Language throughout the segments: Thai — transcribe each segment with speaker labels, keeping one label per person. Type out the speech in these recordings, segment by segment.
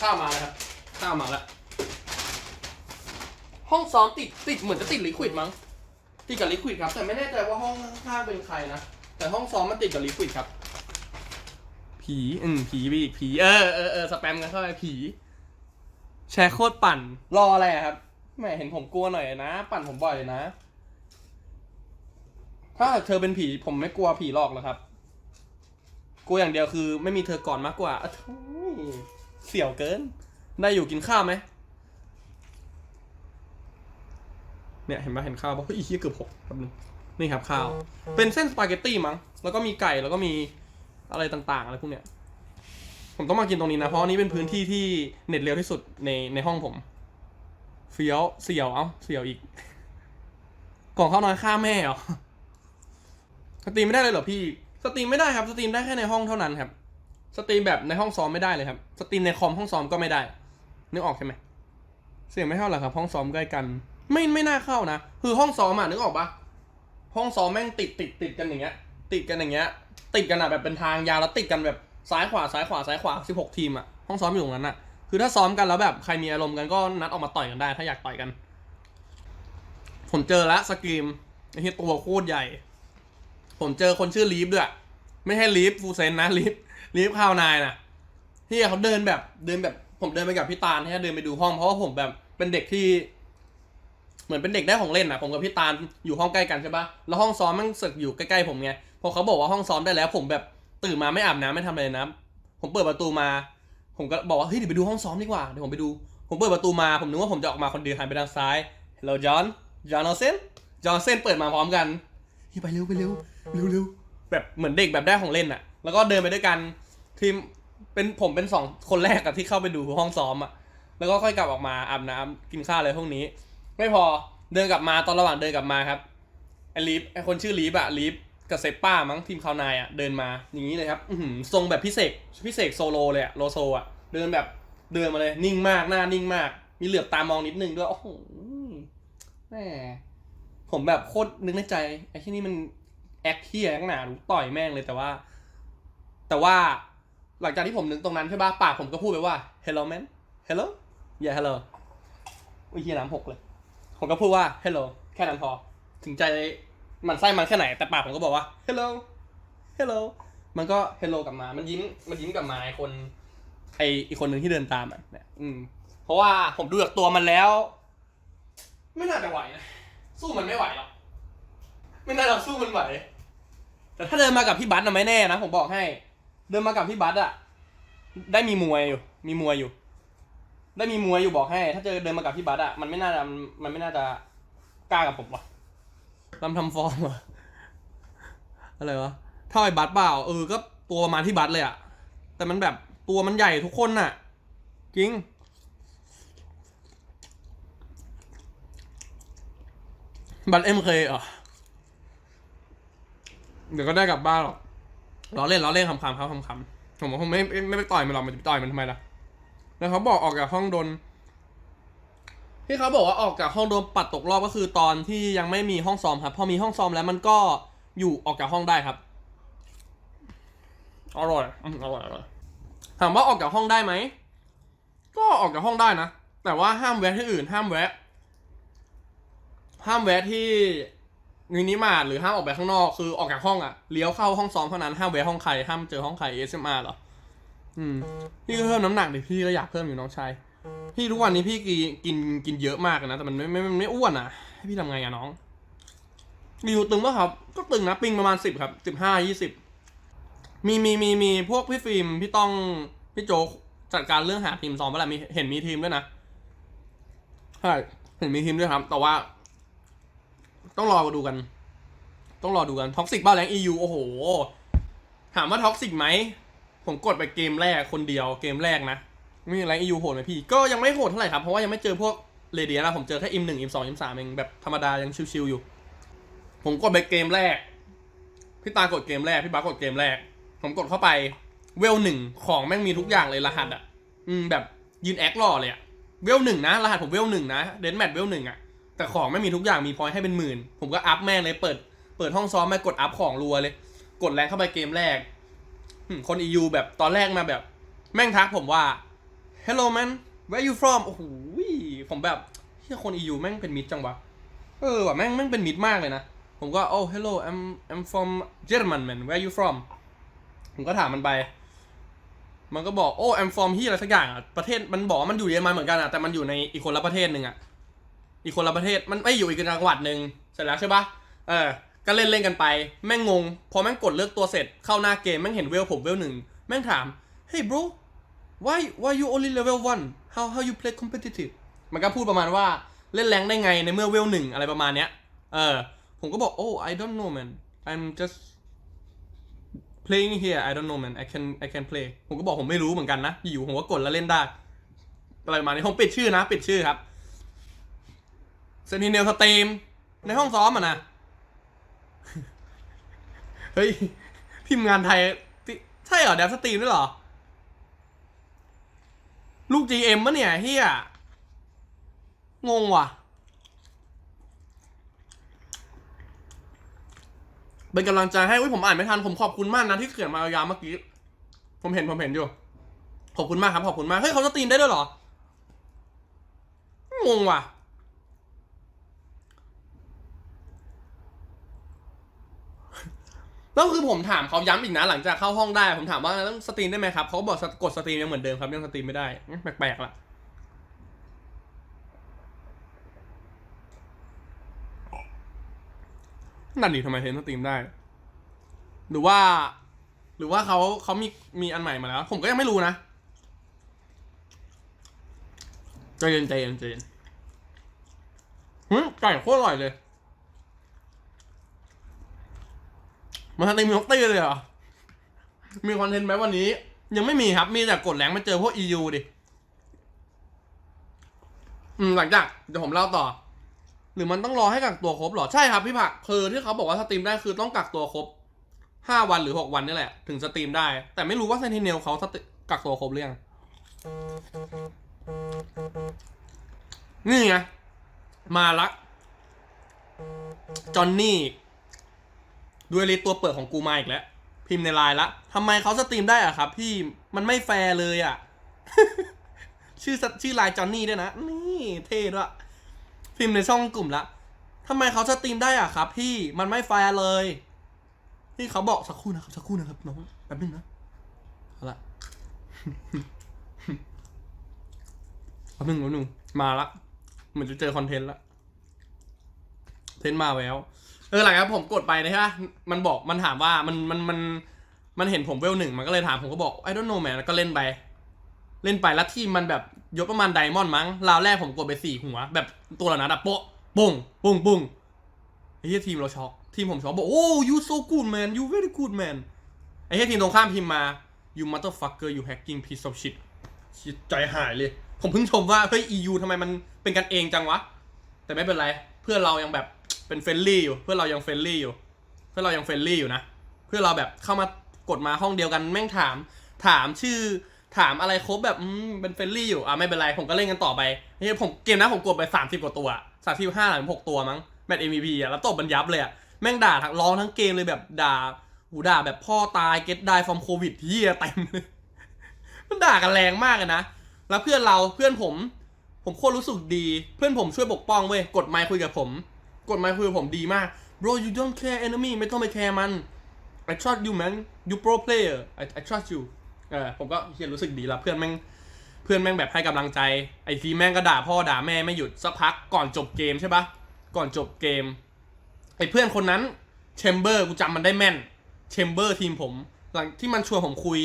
Speaker 1: ข้าวมาแล้วครับข้าวมาแล้ว ห้องซ้อมติดติดเหมือนจะติดลิควิดมั้ง ติดกับลิควิดครับ แต่ไม่แน่ใจว่าห้องข้างๆเป็นใครนะ แต่ห้องซ้อมมันติดกับลิควิดครับ ผีอืมผีบีกผี เออเออเออสแปมกันเข้าไปผี แชร์โคตรปั่น รออะไรอะครับแหม่เห็นผมกลัวหน่อยนะ ปั่นผมบ่อยนะ ถ้าเธอเป็นผีผมไม่กลัวผีหรอกหรอกครับ กลัวอย่างเดียวคือ ไม่มีเธอก่อนมากกว่าอะโถ่ เสี่ยวเกินได้อยู่กินข้าวไหมเนี่ยเห็นไหมเห็นข้าวปะเฮ้ยอีเหี้ยเกือบหกครับนึงนี่ครับข้าว เป็นเส้นสปาเกตตี้มั้ง แล้วก็มีไก่แล้วก็มีอะไรต่างๆอะไรพวกเนี้ย ผมต้องมากินตรงนี้นะ เพราะอันนี้เป็นพื้นที่ที่เน็ตเร็วที่สุดในในห้องผม เฟี้ยวเสี่ยวเอ้าเสี่ยวอีก กล่องข้าวน้อยฆ่าแม่เหรอสตรีมไม่ได้เลยเหรอพี่ สตรีมไม่ได้ครับ สตรีมได้แค่ในห้องเท่านั้นครับ สตรีมแบบในห้องซ้อมไม่ได้เลยครับ สตรีมในคอมห้องซ้อมก็ไม่ได้ นึกออกใช่ไหมเสียงไม่เท่าหร่ครับ ห้องซ้อมใกล้กัน ไม่ไม่น่าเข้านะ คือห้องซ้อมอะนึกออกปะห้องซ้อมแม่งติดติดติดกันอย่างเงี้ย ติดกันอย่างเงี้ย ติดกันอะแบบเป็นทางยาวแล้วติดกันแบบซ้ายขวาซ้ายขวาซ้ายขวาสิบหกทีมอะ ห้องซ้อมอยู่ตรงนั้นอะ คือถ้าซ้อมกันแล้วแบบใครมีอารมณ์กันก็นัดออกมาต่อยกันได้ ถ้าอยากต่อยกัน ผมเจอแล้วสกรีมไอ้ที่ตัวโคตรใหญ่ ผมเจอคนชื่อลีฟด้วย ไม่ใช่ลีฟฟูเซนนะลีฟ ลีฟข้าวนายนะที่เขาเดินแบบเดินแบบผมเดินไปกับพี่ตาลให้เดินไปดูห้องเพราะว่าผมแบบเป็นเด็กที่ เหมือนเป็นเด็กได้ของเล่นอะผมกับพี่ตาลอยู่ห้องใกล้กันใช่ปะแล้วห้องซ้อมมันสึกอยู่ใกล้ๆผมไงพอเขาบอกว่าห้องซ้อมได้แล้ว ผมแบบตื่นมาไม่อาบน้ำไม่ทำอะไรนะผมเปิดประตูมา ผมก็บอกว่าเฮ้ยเดี๋ยวไปดูห้องซ้อมดีกว่าเดี๋ยวผมไปดู ผมเปิดประตูมาผมนึกว่าผมจะออกมาคนเดียวหันไปทางซ้าย Hello John John o n s e n John o n s e n เปิดมาพร้อมกันเฮ้ยไปเร็วไปเร็วเร็วเร็วแบบเหมือนเด็กแบบได้ของเล่นอะ แล้วก็เดินไปด้วยกันทีมเป็นผมเป็นสองคนแรกอะที่เข้าไปดูห้องซ้อมอะแล้วก็ค่อยกลับออกมาอาบน้ำกินข้าวอะไรพวกนี้ ไม่พอเดินกลับมาตอนระหว่างเดินกลับมาครับไอลีฟไอคนชื่อลีฟอะลีฟกับเซปป้ามั้งทีมเขาวนายอะเดินมาอย่างนี้เลยครับทรงแบบพิเศษพิเศษโซโลเลยอะโลโซอะเดินแบบเดินมาเลยนิ่งมากหน้านิ่งมาก มีเหลือบตามองนิดนึงด้วยโอ้โหแหมผมแบบโคตรนึกในใจไอ้ที่นี่มันแอคเฮียข้างหนารู้ต่อยแม่งเลยแต่ว่า แต่ว่าหลังจากที่ผมนึกตรงนั้นใช่ป่ะปากผมก็พูดไปว่า hello man hello yeah hello อุ้ยเฮียน้ำหกเลย ผมก็พูดว่า hello แค่นั้นพอ ถึงใจมันไส้มันแค่ไหน แต่ปากผมก็บอกว่า hello hello มันก็ hello กลับมา มันยิ้ม มันยิ้มกลับมาไอคน ไออีกคนหนึ่งที่เดินตามอะเนี่ยอืม เพราะว่าผมดูจากตัวมันแล้ว ไม่น่าจะไหวนะ สู้มันไม่ไหวหรอก ไม่น่าจะสู้มันไหว แต่ถ้าเดินมากับพี่บัสน่ะไม่แน่นะ ผมบอกให้ เดินมากับพี่บัสอะได้มีมวยอยู่ มีมวยอยู่ ได้มีมวยอยู่บอกให้ ถ้าเจอเดินมากับพี่บัสอะมันไม่น่าจะมันไม่น่าจะกล้ากับผมว่ะลำทำฟอร์มอะอะไรวะเท่าไอ้บัสเปล่าเออก็ตัวประมาณที่บัสเลยอะแต่มันแบบตัวมันใหญ่ทุกคนน่ะจริงบัตเอ็มเคอะเดี๋ยวก็ได้กลับบ้านหรอก ล้อเล่นล้อเล่นคำๆครับคำๆผมผมไม่ไม่ไม่ไปต่อยมันหรอกมันจะไปต่อยมันทำไมล่ะ แล้วเขาบอกออกจากห้องโดนที่เขาบอกว่าออกจากห้องโดนปัดตกรอบก็คือตอนที่ยังไม่มีห้องซ้อมครับ พอมีห้องซ้อมแล้วมันก็อยู่ออกจากห้องได้ครับอร่อยอืมอร่อยอร่อยถามว่าออกจากห้องได้ไหมก็ออกจากห้องได้นะแต่ว่าห้ามแวะที่อื่น ห้ามแวะ ห้ามแวะที่ มินิมาร์ทหรือห้ามออกไปข้างนอกคือออกจากห้องอะเลี้ยวเข้าห้องซ้อมเท่านั้นห้ามแวะห้องใครห้ามเจอห้องใคร ASMR เหรออืมพี่ก็เพิ่มน้ำหนักดิพี่ก็อยากเพิ่มอยู่น้องชายพี่ทุกวันนี้พี่กินกินกินเยอะมากนะแต่มันไม่ไม่ไม่ไมอ้วนอะให้พี่ทำไงอะน้องมีอยู่ตึงปะครับ ก็ตึงนะปิงประมาณสิบครับสิบห้ายี่สิบมีมีมีมีพวกพี่ฟิล์มพี่ต้องพี่โจจัดการเรื่องหาทีมซ้อมเมื่อไหร่มีเห็นมีทีมด้วยนะใช่เห็นมีทีมด้วยครับ แต่ว่า ต้องรอดูกัน ต้องรอดูกันท็อกซิกบ้าแรง EU โอ้โห ถามว่าท็อกซิกไหม ผมกดไปเกมแรกคนเดียวเกมแรกนะ มีแรง EU โหดไหมพี่ ก็ยังไม่โหดเท่าไหร่ครับ เพราะว่ายังไม่เจอพวกเรเดียนะผมเจอแค่อิมหนึ่งอิมสองอิมสามเองแบบธรรมดายังชิวๆอยู่ ผมกดไปเกมแรก พี่ตากดเกมแรก พี่บากดเกมแรก ผมกดเข้าไปเวลหนึ่งของแม่งมีทุกอย่างเลยรหัสอะ อืมแบบยืนแอคหล่อเลยอะ เวลหนึ่งนะรหัสผมเวลหนึ่งนะ เดนแมทเวลหนึ่งอะ แต่ของไม่มีทุกอย่างมีพอยต์ให้เป็นหมื่น ผมก็อัพแม่งเลยเปิด เปิดห้องซ้อมมากดอัพของรัวเลย กดแรงเข้าไปเกมแรกหึคน EU แบบตอนแรกมาแบบ แม่งทักผมว่า hello man where you from โอ้โหผมแบบเฮียคน EU แม่งเป็นมิตรจังวะเออว่ะแม่งแม่งเป็นมิตรมากเลยนะผมก็ oh hello I'm I'm from German man where you from ผมก็ถามมันไป มันก็บอกโอ้ I'm from ที่อะไรสักอย่างอะ ประเทศมันบอกว่ามันอยู่เยอรมันเหมือนกันอะ แต่มันอยู่ในอีกคนละประเทศหนึ่งอะ อีกคนละประเทศมันไม่อยู่อีกจังหวัดหนึ่งเสร็จแล้วใช่ปะเออก็เล่นเล่นกันไป แม่งงง พอแม่งกดเลือกตัวเสร็จเข้าหน้าเกมแม่งเห็นเวลผมเวลหนึ่งแม่งถาม hey bro why why you only level one how how you play competitive มันก็พูดประมาณว่าเล่นแรงได้ไงในเมื่อเวลหนึ่งอะไรประมาณเนี้ย เออ ผมก็บอก oh I don't know man I'm just playing here I don't know man I can I can play ผมก็บอกผมไม่รู้เหมือนกันนะ อยู่ผมก็กดแล้วเล่นได้ อะไรประมาณนี้ผมปิดชื่อนะ ปิดชื่อครับ เซนติเนลสตรีม ในห้องซ้อมอะนะ เฮ้ยพิมพ์งานไทยติใช่เหรอเดฟสตรีมด้วยเหรอ ลูก GM มะเนี่ยเฮียงงว่ะ เป็นกำลังใจให้อุ้ยผมอ่านไม่ทัน ผมขอบคุณมากนะที่เขียนมายาวๆเมื่อกี้ ผมเห็นผมเห็นอยู่ ขอบคุณมากครับ ขอบคุณมาก เฮ้ยเขาสตรีมได้ด้วยเหรอ งงว่ะ แล้วคือผมถามเขาย้ำอีกนะหลังจากเข้าห้องได้ ผมถามว่าต้องสตรีมได้ไหมครับเขาบอกกดสตรีมยังเหมือนเดิมครับยังสตรีมไม่ได้แปลกๆละนั่นดิทำไมเทนสตรีมได้ หรือว่า หรือว่าเขาเขามีมีอันใหม่มาแล้ว ผมก็ยังไม่รู้นะใจเย็นใจเย็นใจเย็นหืมไก่โคตรอร่อยเลย มาทำในมีนกตี้เลยเหรอ มีคอนเทนต์ไหมวันนี้ ยังไม่มีครับ มีแต่กดแรงมาเจอพวก EU ดิ อืมหลังจากเดี๋ยวผมเล่าต่อ หรือมันต้องรอให้กักตัวครบเหรอ ใช่ครับพี่ผักคือที่เขาบอกว่าสตรีมได้คือต้องกักตัวครบห้าวันหรือหกวันนี่แหละ ถึงสตรีมได้ แต่ไม่รู้ว่าเซนติเนลเขากักตัวครบหรือยังนี่ไงมาละจอนนี่ ด้วลิสต์ตัวเปิดของกูมาอีกแล้ว พิมพ์ในไลน์ละทำไมเขาสตรีมได้อะครับ พี่มันไม่แฟร์เลยอะชื่อชื่อไลน์จอนนี่ด้วยนะ นี่เท่ด้วยพิมพ์ในช่องกลุ่มละทำไมเขาสตรีมได้อะครับ พี่มันไม่แฟร์เลยพี่เขาบอกสักครู่นะครับสักครู่นะครับน้องแป๊บนึงนะเอาละแป๊บนึงแป๊บนึงมาละเหมือนจะเจอคอนเทนต์ละเทนต์มาแล้ว เออหลังจากผมกดไปนะฮะมันบอกมันถามว่ามันมันมันมันเห็นผมเวลหนึ่งมันก็เลยถามผมก็บอก I don't know man แล้วก็เล่นไป เล่นไปแล้วทีมมันแบบยกประมาณไดมอนด์มั้งราวแรกผมกดไปสี่หัว แบบตัวละนัดอะโปะปุ้งปุ้งปุ้งไอ้เหี้ยทีมเราช็อกทีมผมช็อกบอกโอ้ you so good man you very good man ไอ้เหี้ยทีมตรงข้ามพิมพ์มา you motherfucker you hacking piece of shit ชิใจหายเลย ผมเพิ่งชมว่าเฮ้ย EU ทำไมมันเป็นกันเองจังวะ แต่ไม่เป็นไร เพื่อเรายังแบบ เป็นเฟรนลี่อยู่ เพื่อนเรายังเฟรนลี่อยู่ เพื่อนเรายังเฟรนลี่อยู่นะ เพื่อนเราแบบเข้ามากดมาห้องเดียวกันแม่งถาม ถามชื่อถามอะไรครบแบบอืมเป็นเฟรนลี่อยู่อะไม่เป็นไรผมก็เล่นกันต่อไปเฮ้ยผมเกมนะผมกดไปสามสิบกว่าตัวสามสิบห้าหรือหกตัวมั้งแมตช์ MVP อะแล้วตบมันยับเลยอะแม่งด่าทั้งร้องทั้งเกมเลยแบบด่าหูด่าแบบพ่อตายเก็ตได้ฟอร์มโควิดเฮียเต็มเลยมันด่ากันแรงมากเลยนะ แล้วเพื่อนเราเพื่อนผม ผมโคตรรู้สึกดี เพื่อนผมช่วยปกป้องเว้ยกดไมค์คุยกับผม กดไมค์คุยผมดีมาก bro you don't care enemy ไม่ต้องไปแคร์มัน I trust you man you pro player I I trust you เออผมก็เฮียรู้สึกดีละเพื่อนแม่งเพื่อนแม่งแบบให้กำลังใจไอทีแม่งก็ด่าพ่อด่าแม่ไม่หยุดสักพักก่อนจบเกมใช่ปะก่อนจบเกมไอเพื่อนคนนั้นเชมเบอร์กูจำมันได้แม่นเชมเบอร์ทีมผม หลังที่มันชวนผมคุย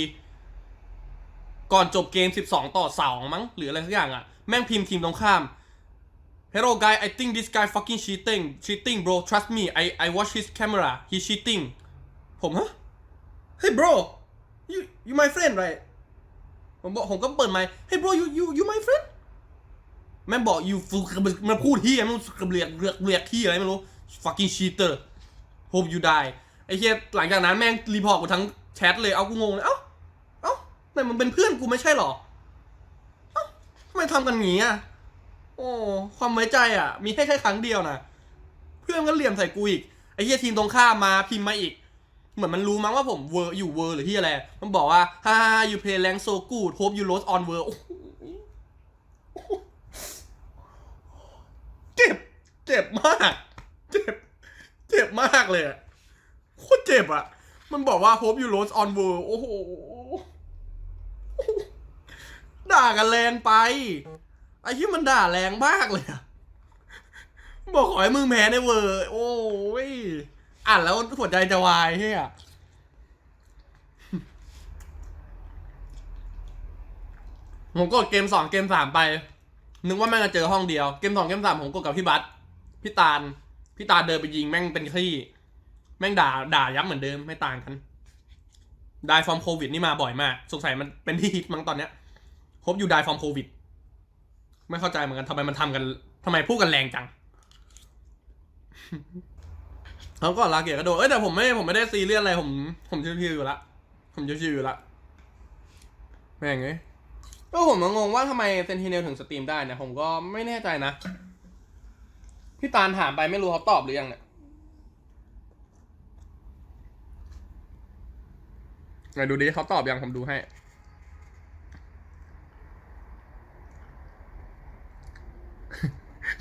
Speaker 1: ก่อนจบเกม 12 ต่อ 2 มั้งหรืออะไรสักอย่างอะแม่งพิมพ์ทีมตรงข้าม Hello guy I think this guy fucking cheating cheating bro trust me I I watch his camera he cheating ผมฮะ Hey bro you you my friend right ผมบอกผมก็เปิดไมค์ Hey bro you you you my friend แม่งบอก you ฟูมันพูดที่มันกระเบียกเรียกเรียกที่อะไรไม่รู้ fucking cheater hope you die ไอ้เหี้ยหลังจากนั้นแม่งรีพอร์ตกูทั้งแชทเลย เอากูงงเลยเอ้า เอ้าแต่มันเป็นเพื่อนกูไม่ใช่หรอ เอ้าทำไมทำกันงี้อะ อ้ความไว้ใจอะ มีให้แค่ครั้งเดียวนะเพื่อนก็เหลี่ยมใส่กูอีกไอ้เฮียทีมตรงข้ามมาพิมพ์มาอีก เหมือนมันรู้มั้งว่าผมเวอร์อยู่เวอร์หรือที่อะไร มันบอกว่าฮ่าอยู่เพลแรงโซกูดโฮปยูโรสออนเวอร์เจ็บ เจ็บมาก เจ็บ เจ็บมากเลยโคตรเจ็บอะ มันบอกว่าโฮปยูโรสออนเวอร์โอ้โหด่ากันแรงไป ไอ้ที่มันด่าแรงมากเลยอะบอกขอให้มึงแพ้ในเวอร์โอ้ยอ่านแล้วหัวใจจะวายเฮียผมกดเกมสองเกมสามไป นึกว่าแม่งจะเจอห้องเดียว เกมสองเกมสามผมกดกับพี่บัสพี่ตาล พี่ตาลเดินไปยิงแม่งเป็นขี้แม่งด่าด่ายับเหมือนเดิมไม่ต่างกันดายฟอร์มโควิดนี่มาบ่อยมาก สงสัยมันเป็นที่ฮิตมั้งตอนเนี้ยพบอยู่ดายฟอร์มโควิด ไม่เข้าใจเหมือนกันทำไมมันทำกันทำไมพูดกันแรงจังเขาก็ลาเกียร์กระโดดเอ้ยแต่ผมไม่ผมไม่ได้ซีเรียสอะไรผม ผมชิวๆอยู่ละผมชิวๆอยู่ละแม่งเอ้ยก็ผมงงว่าทำไมเซนติเนลถึงสตรีมได้เนี่ยผมก็ไม่แน่ใจนะพี่ตาลถามไปไม่รู้เขาตอบหรือยังเนี่ยไหนดูดิเขาตอบยังผมดูให้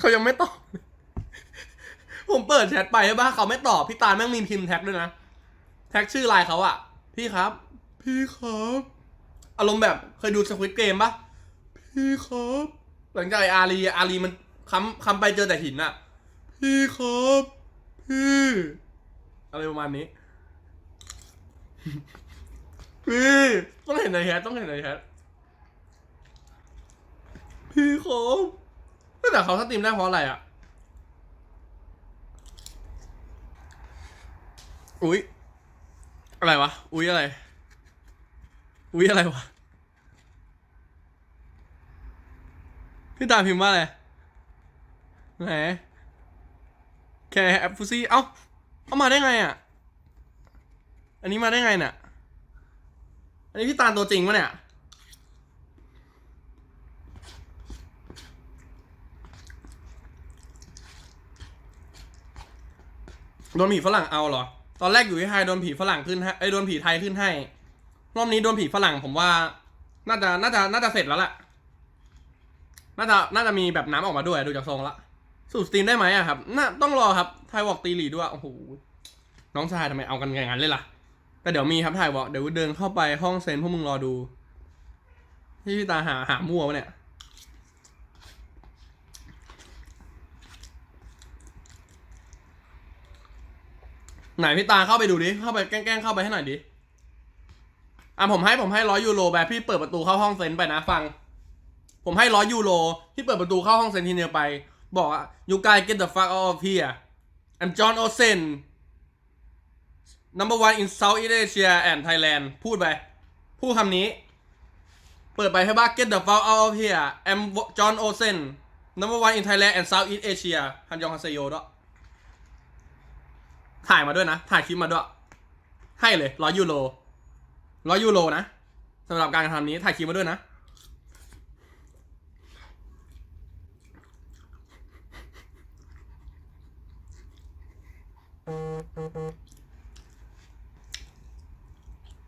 Speaker 1: เขายังไม่ตอบ ผมเปิดแชทไปใช่ปะเขาไม่ตอบ พี่ตาลแม่งมีพิมพ์แท็กด้วยนะ แท็กชื่อไลน์เขาอะพี่ครับ พี่ครับ อารมณ์แบบเคยดูสควิตเกมปะพี่ครับ หลังจากไออารีอารีมันคำคำไปเจอแต่หินอะพี่ครับ พี่ อะไรประมาณนี้ พี่ต้องเห็นในแชทต้องเห็นในแชทพี่ครับ แต่เขาสตรีมได้เพราะอะไรอะ อุ๊ยอะไรวะ อุ๊ยอะไร อุ๊ยอะไรวะ พี่ตาพิมพ์ว่าอะไร ไหน แค่แอปฟูซี่ เอ้า เอามาได้ไงอะ อันนี้มาได้ไงเนี่ย อันนี้พี่ตาลตัวจริงปะเนี่ย ดนผีฝรั่งเอาเหรอ ตอนแรกอยู่ที่ไทยโดนผีฝรั่งขึ้นให้ไอ้โดนผีไทยขึ้นให้ รอบนี้โดนผีฝรั่งผมว่า น่าจะน่าจะน่าจะเสร็จแล้วแหละน่าจะน่าจะมีแบบน้ำออกมาด้วยดูจากทรงละ สู่สตรีมได้ไหมอะครับ น่าต้องรอครับ ไทยวอกตีหลีด้วย โอ้โห น้องชายทำไมเอากันอย่างนั้นเลยล่ะ แต่เดี๋ยวมีครับไทยวอกเดี๋ยวเดินเข้าไปห้องเซนพวกมึงรอดู ที่พี่ตาหาหามั่ววะเนี่ย ไหนพี่ตาเข้าไปดูดิ เข้าไปแกล้งๆเข้าไปให้หน่อยดิ อะผมให้ผมให้ร้อยยูโรแบบพี่เปิดประตูเข้าห้องเซนไปนะฟัง ผมให้ร้อยยูโรที่เปิดประตูเข้าห้องเซนทีเนียไป บอกว่า you guys get the fuck out of here I'm John Olsen number one in Southeast Asia and Thailand พูดไป พูดคำนี้ เปิดไปให้บ้า get the fuck out of here I'm John Olsen number one in Thailand and Southeast Asia ฮันยองฮันเซโยด้วย ถ่ายมาด้วยนะ ถ่ายคลิปมาด้วย ให้เลยร้อยยูโรร้อยยูโรนะสำหรับการทำนี้ถ่ายคลิปมาด้วยนะ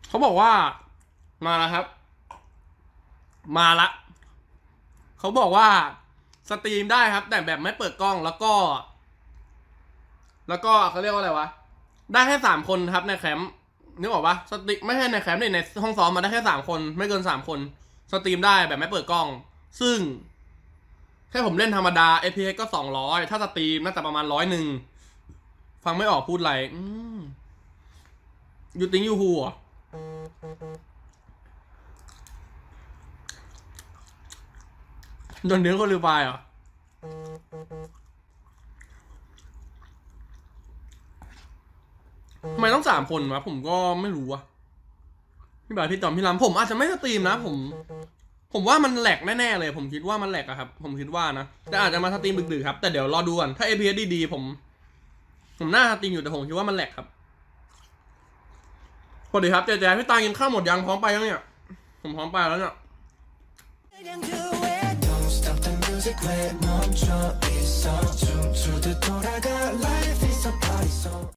Speaker 1: เขาบอกว่า มาแล้วครับ มาละ เขาบอกว่าสตรีมได้ครับ แต่แบบไม่เปิดกล้องแล้วก็ แล้วก็เขาเรียกว่าอะไรวะ ได้แค่สามคนครับในแคมป์นึกออกปะสตรีมไม่ใช่ในแคมป์ในห้องซ้อมมาได้แค่สามคน ไม่เกินสามคน สตรีมได้แบบไม่เปิดกล้อง ซึ่งแค่ผมเล่นธรรมดา APX ก็สองร้อยถ้าสตรีมน่าจะประมาณร้อยหนึ่งฟังไม่ออกพูดอะไรอยูติงยูฮูอะโดนเนื้อคนลืมไปเหรอะ ทำไมต้องสามคนวะผมก็ไม่รู้อะพี่บาทพี่จอมพี่ลำผมอาจจะไม่สตรีมนะ ผม ผมว่ามันแหลกแน่ๆเลย ผมคิดว่ามันแหลกอะครับ ผมคิดว่านะแต่อาจจะมาสตรีมดึกๆครับแต่เดี๋ยวรอดูก่อนถ้า APS ดีๆผม ผมน่าสตรีมอยู่แต่ผมคิดว่ามันแหลกครับสวัสดีครับเจเจพี่ตากินข้าวหมดยังพร้อมไปยังเนี่ย ผมพร้อมไปแล้วเนี่ย